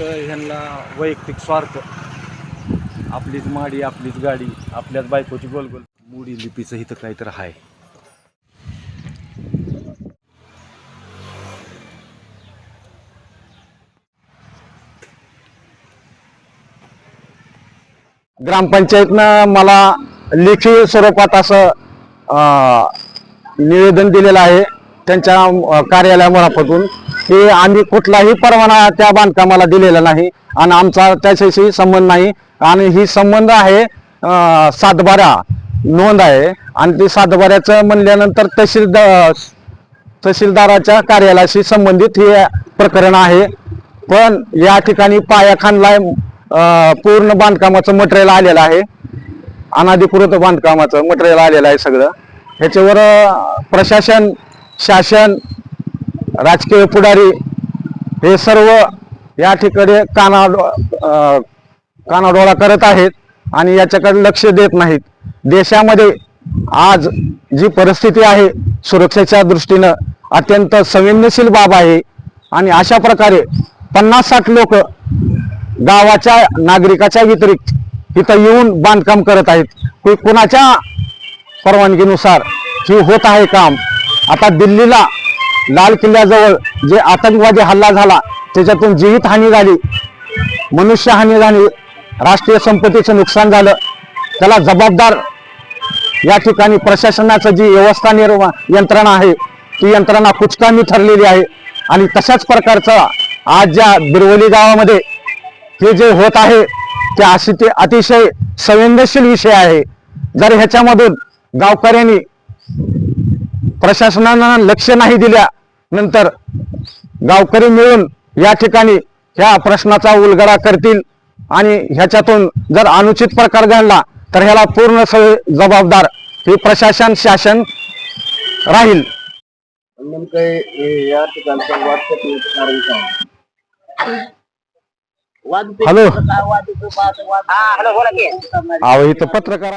फक्त ह्यांना वैयक्तिक स्वार्थ. आपलीच माडी आपलीच गाडी आपल्याच बायकोची गोलगोल. मुडी लिपीचं इथं काहीतरी आहे ग्रामपंचायतनं मला लेखी स्वरूपात असं निवेदन दिलेलं आहे. त्यांच्या कार्यालयामार्फतून. हे आम्ही कुठलाही परवाना त्या बांधकामाला दिलेला नाही आणि आमचा त्याच्याशी संबंध नाही. आणि ही संबंध आहे सातबारा नोंद आहे. आणि ती सातबाऱ्याचं म्हणल्यानंतर तहसीलदार तहसीलदाराच्या कार्यालयाशी संबंधित हे प्रकरण आहे. पण या ठिकाणी पाया खानला पूर्ण बांधकामाचं मटेरियल आलेलं आहे. अनाधिकृत बांधकामाचं मटेरियल आलेलं आहे सगळं. ह्याच्यावर प्रशासन शासन राजकीय पुढारी हे सर्व या ठिकाणी काना कानाडोळा करत आहेत आणि याच्याकडे लक्ष देत नाहीत. देशामध्ये आज जी परिस्थिती आहे सुरक्षेच्या दृष्टीनं अत्यंत संवेदनशील बाब आहे आणि अशा प्रकारे पन्नास साठ लोक गावाच्या नागरिकाच्या व्यतिरिक्त इथं येऊन बांधकाम करत आहेत. की कुणाच्या परवानगीनुसार ही होत आहे काम? आता दिल्लीला लाल किल्ल्याजवळ जे आतंकवादी हल्ला झाला त्याच्यातून जीवितहानी झाली. मनुष्यहानी झाली. राष्ट्रीय संपत्तीचं नुकसान झालं. त्याला जबाबदार या ठिकाणी प्रशासनाचं जी व्यवस्था निर्मा यंत्रणा आहे ती यंत्रणा कुचकामी ठरलेली आहे. आणि तशाच प्रकारचा आज ज्या बिरवली गावामध्ये हे जे होत आहे ते अशी ते अतिशय संवेदनशील विषय आहे. जर ह्याच्यामधून गावकऱ्यांनी प्रशासनानं लक्ष नाही दिल्या नंतर गावकरी मिळून या ठिकाणी ह्या प्रश्नाचा उलगडा करतील आणि ह्याच्यातून जर अनुचित प्रकार घडला तर ह्याला पूर्ण स- जबाबदार हे प्रशासन शासन राहील. हॅलो. अहो इथं पत्रकार